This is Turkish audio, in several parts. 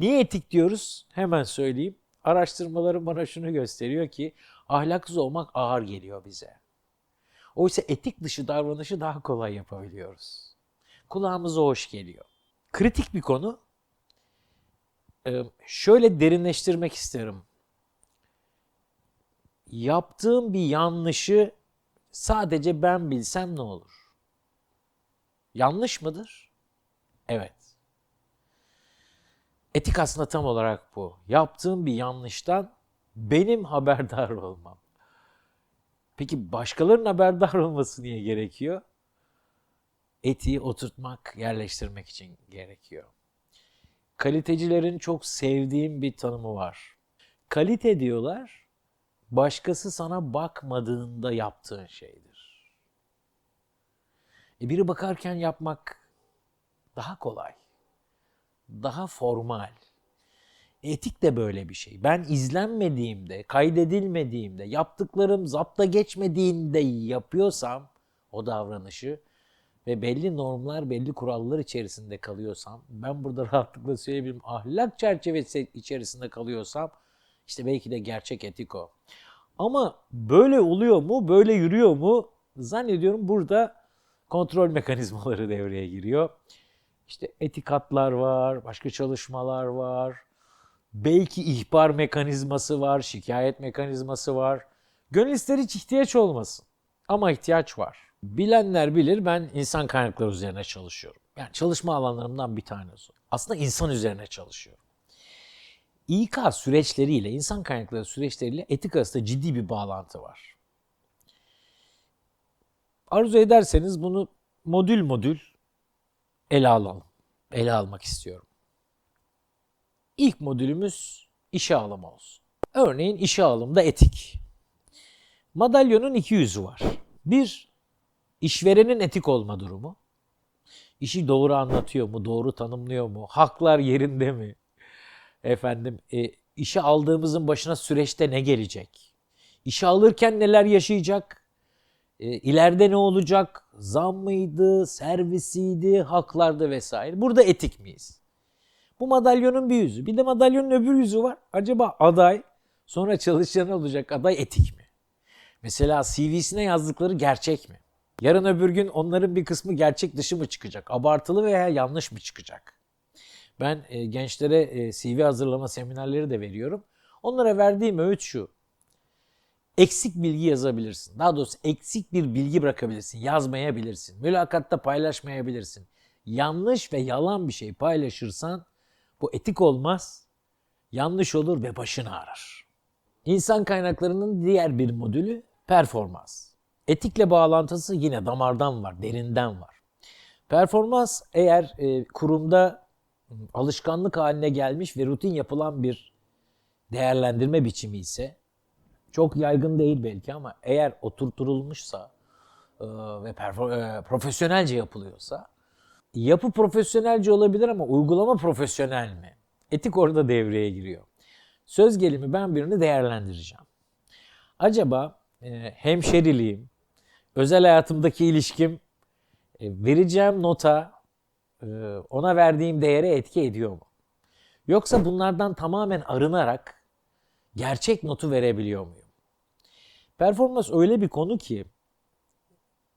Niye etik diyoruz? Hemen söyleyeyim. Araştırmalarım bana şunu gösteriyor ki ahlaksız olmak ağır geliyor bize. Oysa etik dışı davranışı daha kolay yapabiliyoruz. Kulağımıza hoş geliyor. Kritik bir konu. Ee, şöyle derinleştirmek isterim. Yaptığım bir yanlışı sadece ben bilsem ne olur? Yanlış mıdır? Evet. Etik aslında tam olarak bu. Yaptığım bir yanlıştan benim haberdar olmam. Peki başkalarının haberdar olması niye gerekiyor? Etiği oturtmak, yerleştirmek için gerekiyor. Kalitecilerin çok sevdiğim bir tanımı var. Kalite diyorlar, başkası sana bakmadığında yaptığın şeydir. E biri bakarken yapmak daha kolay, daha formal. Etik de böyle bir şey. Ben izlenmediğimde, kaydedilmediğimde, yaptıklarım zapta geçmediğinde yapıyorsam o davranışı ve belli normlar, belli kurallar içerisinde kalıyorsam, ben burada rahatlıkla söyleyebilirim, ahlak çerçevesi içerisinde kalıyorsam, işte belki de gerçek etik o. Ama böyle oluyor mu, böyle yürüyor mu? Zannediyorum burada kontrol mekanizmaları devreye giriyor. İşte etikatlar var, başka çalışmalar var. Belki ihbar mekanizması var, şikayet mekanizması var. Gönül ister hiç ihtiyaç olmasın. Ama ihtiyaç var. Bilenler bilir ben insan kaynakları üzerine çalışıyorum. Yani çalışma alanlarımdan bir tanesi. Aslında insan üzerine çalışıyorum. İK süreçleriyle, insan kaynakları süreçleriyle etik arasında ciddi bir bağlantı var. Arzu ederseniz bunu modül modül ele alalım. Ele almak istiyorum. İlk modülümüz işe alım olsun. Örneğin işe alımda etik. Madalyonun iki yüzü var. Bir, işverenin etik olma durumu. İşi doğru anlatıyor mu, doğru tanımlıyor mu, haklar yerinde mi? Efendim, e, işe aldığımızın başına süreçte ne gelecek? İşe alırken neler yaşayacak? E, ileride ne olacak? Zam mıydı, servisiydi, haklardı vesaire. Burada etik miyiz? Bu madalyonun bir yüzü. Bir de madalyonun öbür yüzü var. Acaba aday sonra çalışan olacak aday etik mi? Mesela CV'sine yazdıkları gerçek mi? Yarın öbür gün onların bir kısmı gerçek dışı mı çıkacak? Abartılı veya yanlış mı çıkacak? Ben e, gençlere e, CV hazırlama seminerleri de veriyorum. Onlara verdiğim öğüt şu. Eksik bilgi yazabilirsin. Daha doğrusu eksik bir bilgi bırakabilirsin. Yazmayabilirsin. Mülakatta paylaşmayabilirsin. Yanlış ve yalan bir şey paylaşırsan bu etik olmaz, yanlış olur ve başını ağrır. İnsan kaynaklarının diğer bir modülü performans. Etikle bağlantısı yine damardan var, derinden var. Performans eğer e, kurumda alışkanlık haline gelmiş ve rutin yapılan bir değerlendirme biçimi ise çok yaygın değil belki ama eğer oturtulmuşsa e, ve e, profesyonelce yapılıyorsa yapı profesyonelce olabilir ama uygulama profesyonel mi? Etik orada devreye giriyor. Söz gelimi ben birini değerlendireceğim. Acaba e, hemşeriliğim, özel hayatımdaki ilişkim, e, vereceğim nota, e, ona verdiğim değere etki ediyor mu? Yoksa bunlardan tamamen arınarak gerçek notu verebiliyor muyum? Performans öyle bir konu ki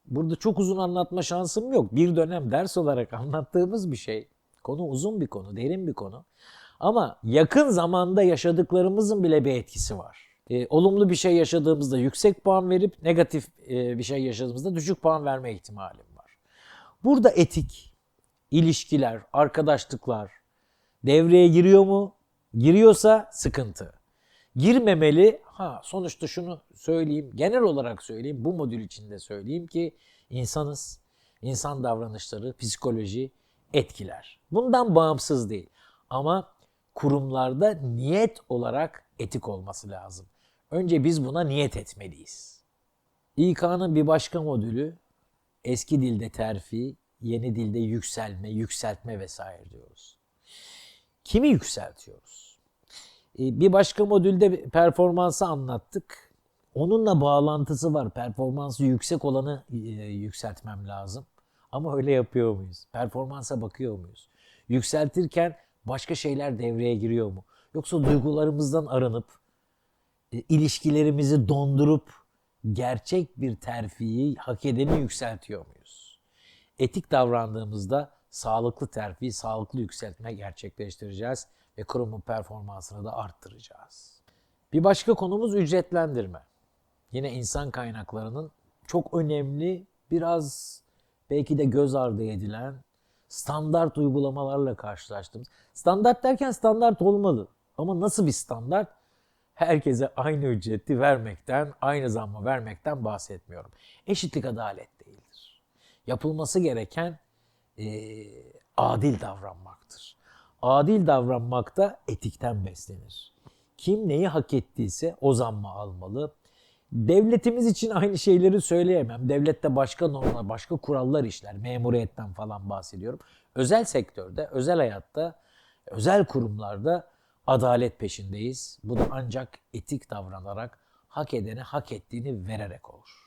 burada çok uzun anlatma şansım yok. Bir dönem ders olarak anlattığımız bir şey. Konu uzun bir konu, derin bir konu. Ama yakın zamanda yaşadıklarımızın bile bir etkisi var. E, olumlu bir şey yaşadığımızda yüksek puan verip negatif e, bir şey yaşadığımızda düşük puan verme ihtimalim var. Burada etik, ilişkiler, arkadaşlıklar devreye giriyor mu? Giriyorsa sıkıntı. Girmemeli. Ha sonuçta şunu söyleyeyim, genel olarak söyleyeyim, bu modül içinde söyleyeyim ki insanız, insan davranışları, psikoloji etkiler. Bundan bağımsız değil. Ama kurumlarda niyet olarak etik olması lazım. Önce biz buna niyet etmeliyiz. İK'nın bir başka modülü eski dilde terfi, yeni dilde yükselme, yükseltme vesaire diyoruz. Kimi yükseltiyoruz? Ee, bir başka modülde performansı anlattık. Onunla bağlantısı var. Performansı yüksek olanı e, yükseltmem lazım. Ama öyle yapıyor muyuz? Performansa bakıyor muyuz? Yükseltirken Başka şeyler devreye giriyor mu? Yoksa duygularımızdan arınıp e, ilişkilerimizi dondurup gerçek bir terfiyi hak edeni yükseltiyor muyuz? Etik davrandığımızda sağlıklı terfi, sağlıklı yükseltme gerçekleştireceğiz ve kurumun performansını da arttıracağız. Bir başka konumuz ücretlendirme. Yine insan kaynaklarının çok önemli, biraz belki de göz ardı edilen standart uygulamalarla karşılaştım. Standart derken standart olmalı. Ama nasıl bir standart? Herkese aynı ücreti vermekten, aynı zammı vermekten bahsetmiyorum. Eşitlik adalet değildir. Yapılması gereken eee, adil davranmaktır. Adil davranmak da etikten beslenir. Kim neyi hak ettiyse o zammı almalı. Devletimiz için aynı şeyleri söyleyemem. Devlette başka normlar, başka kurallar işler. Memuriyetten falan bahsediyorum. Özel sektörde, özel hayatta, özel kurumlarda adalet peşindeyiz. Bu da ancak etik davranarak, hak edene hak ettiğini vererek olur.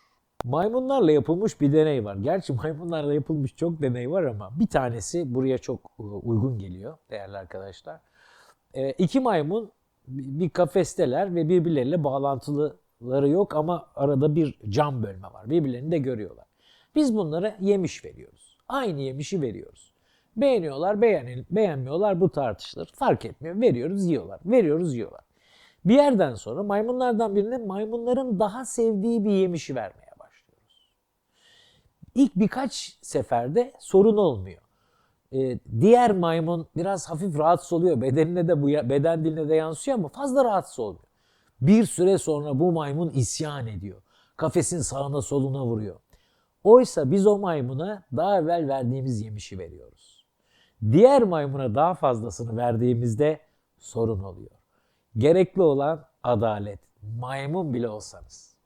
Maymunlarla yapılmış bir deney var. Gerçi maymunlarla yapılmış çok deney var ama bir tanesi buraya çok e, uygun geliyor değerli arkadaşlar. E, iki maymun bir kafesteler ve birbirleriyle bağlantıları yok ama arada bir cam bölme var. Birbirlerini de görüyorlar. Biz bunlara yemiş veriyoruz. Aynı yemişi veriyoruz. Beğeniyorlar, beğenil, beğenmiyorlar bu tartışılır. Fark etmiyor. Veriyoruz, yiyorlar. Veriyoruz, yiyorlar. Bir yerden sonra maymunlardan birine maymunların daha sevdiği bir yemişi vermeye. İlk birkaç seferde sorun olmuyor. Ee, diğer maymun biraz hafif rahatsız oluyor. Bedenine de bu beden diline de yansıyor ama fazla rahatsız olmuyor. Bir süre sonra bu maymun isyan ediyor. Kafesin sağına soluna vuruyor. Oysa biz o maymuna daha evvel verdiğimiz yemişi veriyoruz. Diğer maymuna daha fazlasını verdiğimizde sorun oluyor. Gerekli olan adalet. Maymun bile olsanız.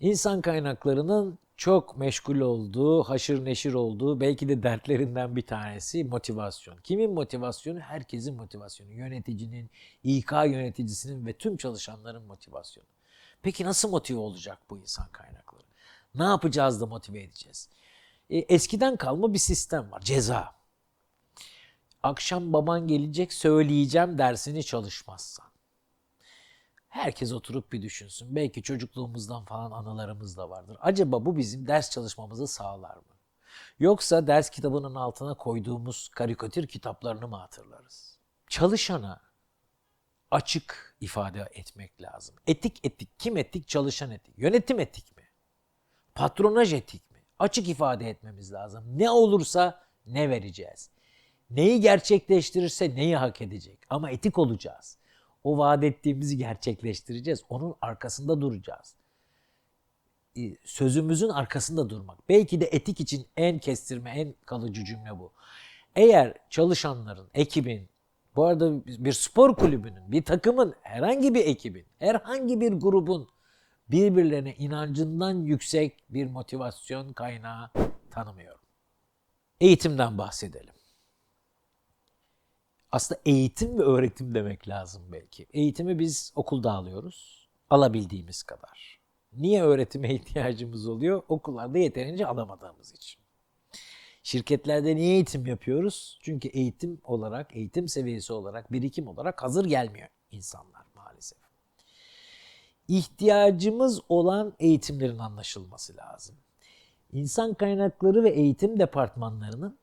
İnsan kaynaklarının çok meşgul olduğu, haşır neşir olduğu belki de dertlerinden bir tanesi motivasyon. Kimin motivasyonu? Herkesin motivasyonu. Yöneticinin, İK yöneticisinin ve tüm çalışanların motivasyonu. Peki nasıl motive olacak bu insan kaynakları? Ne yapacağız da motive edeceğiz? E, eskiden kalma bir sistem var. Ceza. Akşam baban gelecek söyleyeceğim dersini çalışmazsan. Herkes oturup bir düşünsün. Belki çocukluğumuzdan falan anılarımız da vardır. Acaba bu bizim ders çalışmamızı sağlar mı? Yoksa ders kitabının altına koyduğumuz karikatür kitaplarını mı hatırlarız? Çalışana açık ifade etmek lazım. Etik etik, kim etik? Çalışan etik. Yönetim etik mi? Patronaj etik mi? Açık ifade etmemiz lazım. Ne olursa ne vereceğiz. Neyi gerçekleştirirse neyi hak edecek. Ama etik olacağız. O vaat ettiğimizi gerçekleştireceğiz. Onun arkasında duracağız. E, Sözümüzün arkasında durmak. Belki de etik için en kestirme, en kalıcı cümle bu. Eğer çalışanların, ekibin, bu arada bir spor kulübünün, bir takımın, herhangi bir ekibin, herhangi bir grubun birbirlerine inancından yüksek bir motivasyon kaynağı tanımıyorum. Eğitimden bahsedelim. Aslında eğitim ve öğretim demek lazım belki. Eğitimi biz okulda alıyoruz. Alabildiğimiz kadar. Niye öğretime ihtiyacımız oluyor? Okullarda yeterince alamadığımız için. Şirketlerde niye eğitim yapıyoruz? Çünkü eğitim olarak, eğitim seviyesi olarak, birikim olarak hazır gelmiyor insanlar maalesef. İhtiyacımız olan eğitimlerin anlaşılması lazım. İnsan kaynakları ve eğitim departmanlarının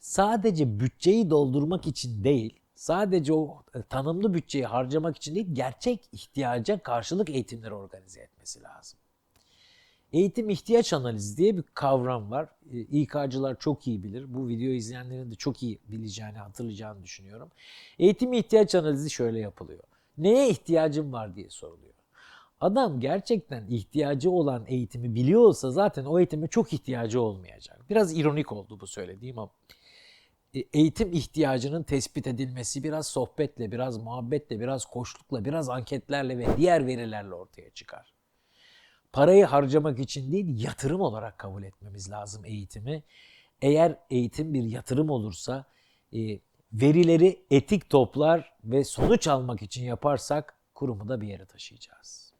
sadece bütçeyi doldurmak için değil, sadece o e, tanımlı bütçeyi harcamak için değil, gerçek ihtiyaca karşılık eğitimleri organize etmesi lazım. Eğitim ihtiyaç analizi diye bir kavram var. E, İK'cılar çok iyi bilir. Bu videoyu izleyenlerin de çok iyi bileceğini, hatırlayacağını düşünüyorum. Eğitim ihtiyaç analizi şöyle yapılıyor. Neye ihtiyacım var diye soruluyor. Adam gerçekten ihtiyacı olan eğitimi biliyorsa zaten o eğitime çok ihtiyacı olmayacak. Biraz ironik oldu bu söylediğim ama eğitim ihtiyacının tespit edilmesi biraz sohbetle, biraz muhabbetle, biraz koşlukla, biraz anketlerle ve diğer verilerle ortaya çıkar. Parayı harcamak için değil, yatırım olarak kabul etmemiz lazım eğitimi. Eğer eğitim bir yatırım olursa, e, verileri etik toplar ve sonuç almak için yaparsak kurumu da bir yere taşıyacağız.